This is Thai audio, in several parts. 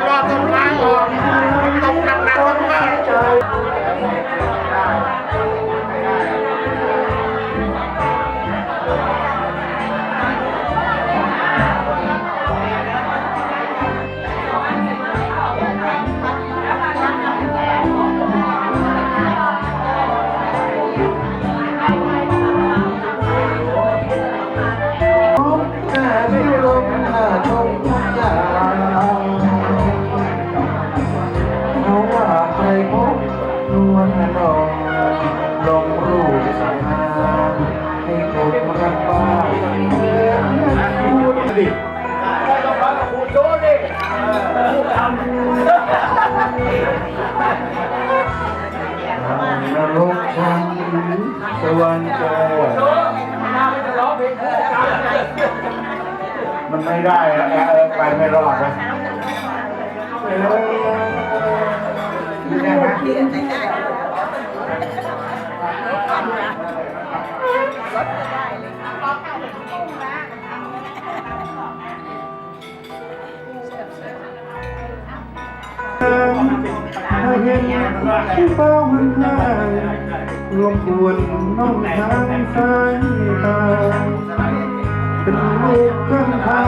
ถ้ ไปไม่รอดนะเออได้ไหมถ้าเห็นที่เป้ามันง่ายรวมกวนน้องทางสายตาเป็นลูกข้างเขา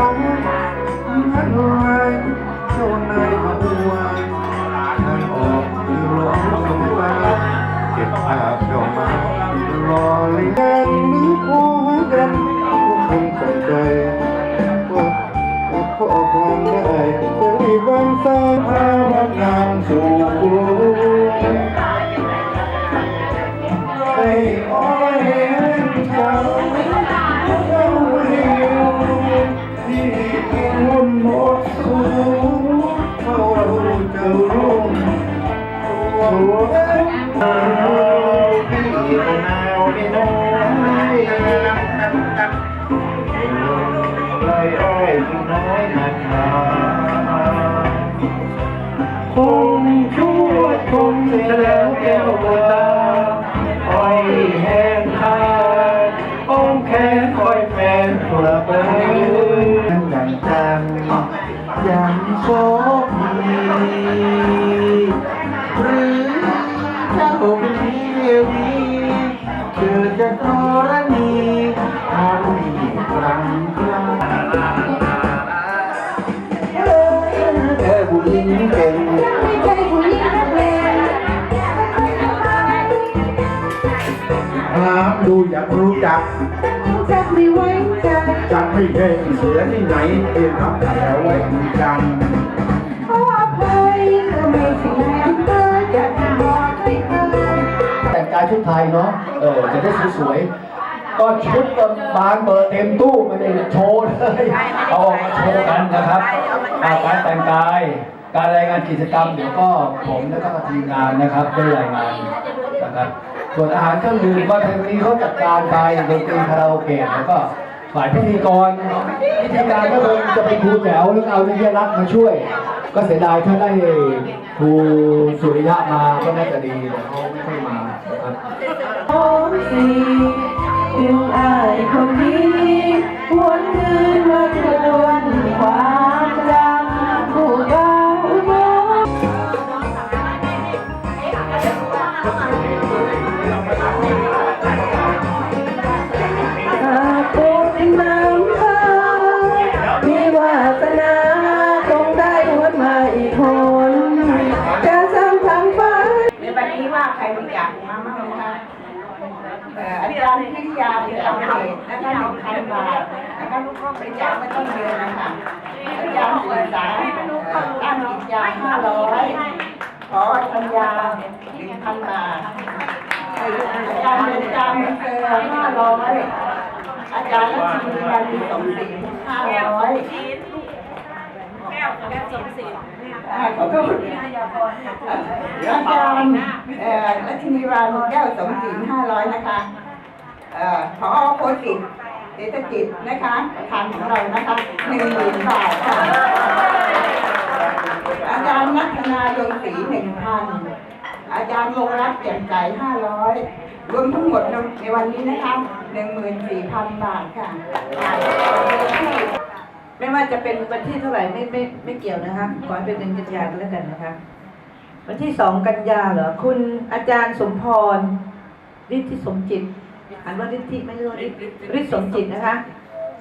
กิดจากกรณีทำมีครั้งครั้งเออผู้หญิงเก่งไม่ใช่ผู้หญิงนักเลงถามดูอยากรู้จัก จักไม่ไว้ใจจักไม่เพ่งเสือที่ไหนเอ็นทับแถวไว้กันายชุดไทยเนาะ เออ จะได้สวยๆ ก็ชุดก็บานเบอร์เต็มตู้ไม่ได้โชว์เลย เอาออกมาโชว์กันนะครับอาการแต่งกาย การรายงานกิจกรรมเดี๋ยวก็ผมและก็ทีมงานนะครับได้รายงานนะครับ ส่วนอาหารเครื่องดื่มก็ทางนี้เขาจัดการไปดนตรีคาราโอเกะแล้วก็ฝ่ายพิธีกรพิธีการก็คงจะเป็นครูแจ๋วแล้วเอานิยรักมาช่วย ก็เสียดายถ้าได้ รูสุริยะมาก็น่าจะดีแต่เขาไม่ค่อยมานะครับสองสี่ถึงอายคนดีหวนคืนมาเธอาจารย์พิยาเป็นอัปเดตนะคะหนึ่งพันบาทนะคะลูกก็บริจาคไม่ต้องเยอะนะคะอาจารย์สื่อสารด้านจิตยาห้าร้อยขอปัญญาหนึ่งพันบาทอาจารย์เดินจามเซอร์ห้าร้อยอาจารย์รัชนีวันสมศรีห้าร้อยอ่าขอโทษอาจารย์เอ่อรัชนีวานแก้วสมศรีห้าร้อยนะคะ พอโคสิตเศรษฐกิจนะคะประธานของเรานะคะหนึ่งหมื่นบาทค่ะอาจารย์นัทนาดวงศรีหนึ่งพันอาจารย์วงรัตน์แจ่มใสห้าร้อยรวมทั้งหมดในวันนี้นะคะหนึ่งหมื่นสี่พันบาทค่ะที่ไม่ว่าจะเป็นวันที่เท่าไหร่ไม่ไม่ไม่เกี่ยวนะคะขอให้เป็นเดือนกันยาก็แล้วกันนะคะ วันที่สองกันยาเหรอคุณอาจารย์สมพรฤทธิสมจิต อ่านว่าฤทธิไม่ใช่ว่าฤทธิฤทธิสมจิตนะคะ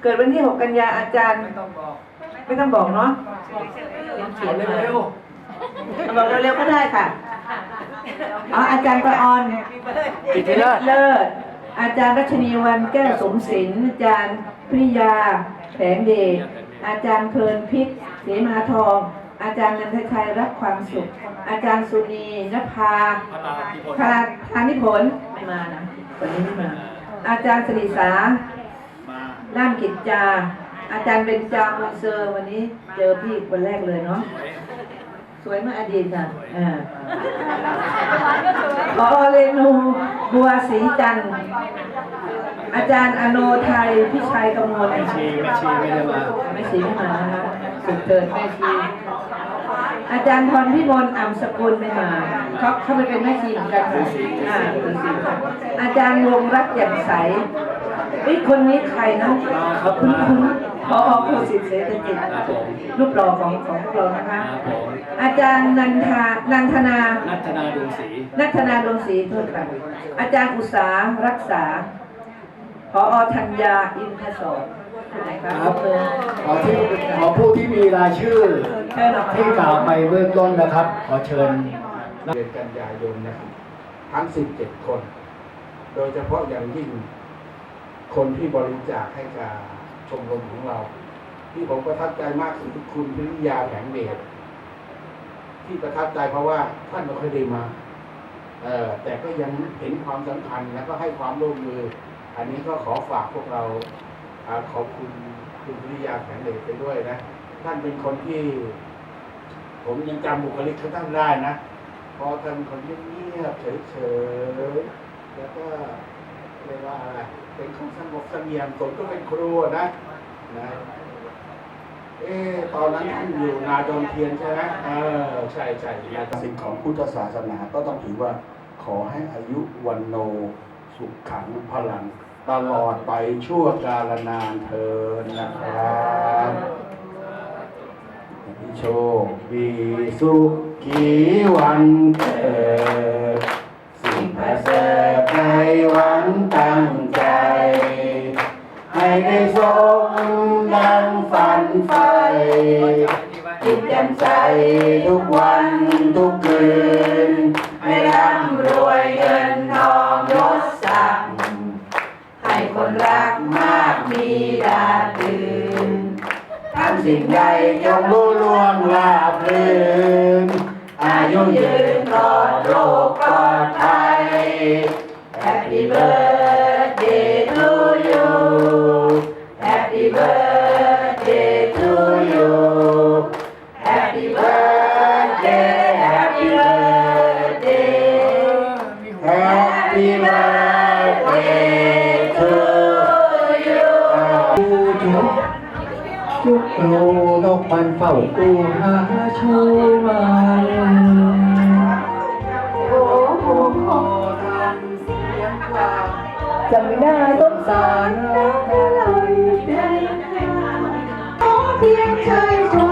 เกิดวันที่หกกันยาอาจารย์ ไม่ต้องบอกไม่ต้องบอกเนาะเขียนเร็วๆบอกเร็วๆก็ได้ค่ะอ๋ออาจารย์ประออนกิตติเลิศเลิศอาจารย์รัชนีวันแก้วสมศิลป์อาจารย์ปริยาแผงเดชอาจารย์เพลินพิษเสมาทอง อาจารย์นันทชัยรักความสุข อาจารย์สุนีนภาพาพานิพนธ์ไม่มานะวันนี้ไม่มา อาจารย์สริสาล่ามกิจจา อาจารย์เบญจามูลเซอร์วันนี้เจอพี่คนแรกเลยเนาะ สวยมากอดีตค่ะอ่าพอเรนูบัวศรีจันทร์ อาจารย์อโนไทยพิชัยกมลแม่ชีแม่ชีไม่ได้มาแม่ชีไม่มานะคะสุดเกิดแม่ชี อาจารย์พรพิมลอ่ำสกุลไม่มาเขาเขาไปเป็นแม่ชีเหมือนกันค่ะอ่าเป็นสีค่ะอาจารย์วงรักแจ่มใสเอ้ยคนนี้ใครนะคุณคุณพอโคสิทธิ์เสถีจิตรูปหล่อของของพวกเรานะคะ อาจารย์นันทานันทนา นัทนาดวงศรีนัทนาดวงศรีโทษค่ะอาจารย์อุตสารักษาพอธัญญาอินทศรไหนคครัรับบขอที่ขอผู้ที่มีรายชื่อเชิญออก ที่กล่าวไปเบื้องต้นนะครับ ขอเชิญเดือนกันยายนนะครับ ทั้ง 17 คน โดยเฉพาะอย่างยิ่งคนที่บริจาคให้กับชมรมของเรา ที่ผมประทับใจมากคือคุณพิริยาแผงเดชที่ประทับใจเพราะว่าท่านไม่เคยได้มาเออแต่ก็ยังเห็นความสำคัญแล้วก็ให้ความร่วมมือ อันนี้ก็ขอฝากพวกเราอขอบคุณคุณพิริยาแผงเดชไปด้วยนะ ท่านเป็นคนที่ ผมยังจำบุคลิกท่านได้นะเพราะท่านเป็นคนเงียบเฉยๆแล้วก็เรียกว่าอะไรเป็นคนสงบเสงี่ยมผมก็เป็นครูนะนะเอ๊ะตอนนั้นท่านอยู่นาจอมเทียนใช่ไหมเออใช่ใช่สิ่งของพุทธศาสนาก็ต้องถือว่าขอให้อายุวันโนสุขขังพลัง ตลอดไปชั่วกาลนานเทินนะครับ โชคดีสุขีวันเกิดสิ่งประเสริฐในวันตั้งใจ ให้ได้สมดังฝันไฟจิตแจ่มใสทุกวันทุกคืน ให้ร่ำรวยเงินทองยศศักดิ์ให้คนรักมากมีดาดดื่นทำสิ่งใดจงรู้ล่ง ราบรื่นอายุยืนปลอดโรคปลอดภัย Happy birthday านเฝ้ากูหาชูมันจำไม่ได้ต้นสารเพียงเคยชมดู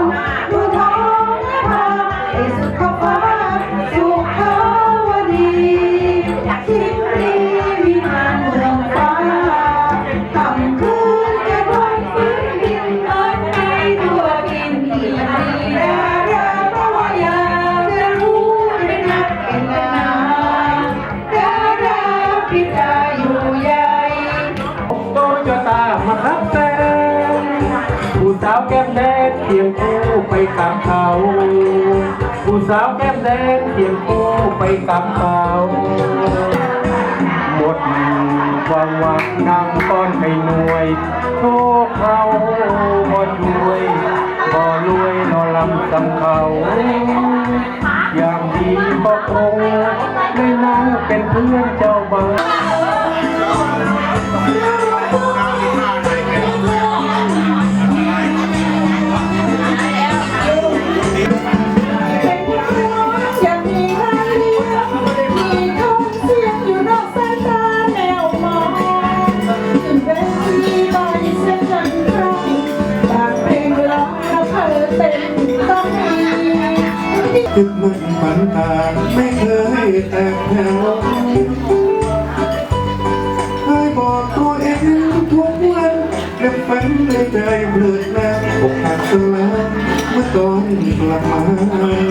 มาครับแฟนผู้สาวแก้มแดงเคียงคู่ไปกับเขาผู้สาวแก้มแดงเคียงคู่ไปกับเขาหมดความหวังนั่งก้อนให้หน่วยโชคเขาบ่ช่วยบ่รวยนอลำสำเขาอย่างดีก็คงได้นั่งเป็นเพื่อนเจ้าบ่าว เบลือแล้วอกหักซะแล้วเมื่อตอนกลับมา